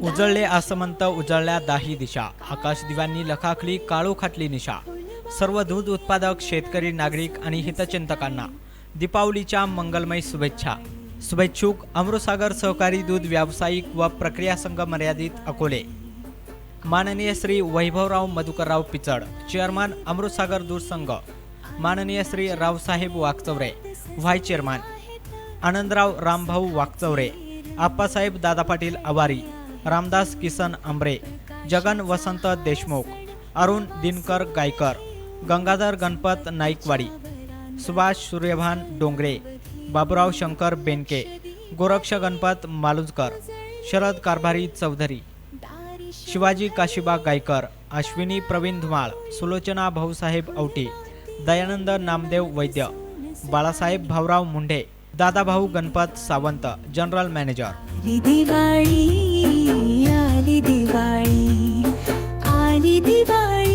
उजळले आसमंत उजळल्या दाही दिशा. आकाश दिव्यांनी लखाखली काळू खाटली निशा. सर्व दूध उत्पादक शेतकरी नागरिक आणि हितचिंतकांना दीपावलीच्या मंगलमय शुभेच्छा. शुभेच्छुक अमृतसागर सहकारी दूध व्यावसायिक व प्रक्रिया संघ मर्यादित अकोले. माननीय श्री वैभवराव मधुकरराव पिचड चेअरमन अमृतसागर दूध संघ. माननीय Shri Raosaheb Wakchaure vice chairman. Anandrao Rambhau Wakchaure Appasaheb Dada Patil Awari Ramdas Kisan Ambre Jagan Vasant Deshmukh Arun Dinkar Gaikar Gangadhar Ganpat Naikwadi Subhash Suryabhan Dongre Baburao Shankar Benke Goraksh Ganpat Malujkar Sharad Karbhari Chaudhari Shivaji Kashiba Gaikar Ashwini Pravin Dhumal Sulochana Bhausaheb Auti Dayanand Namdev Vaidya Balasaheb Bhaurao Mundhe Dadabhau Ganpat Sawant general manager Diwali आली दिवाळी आली दिवाळी.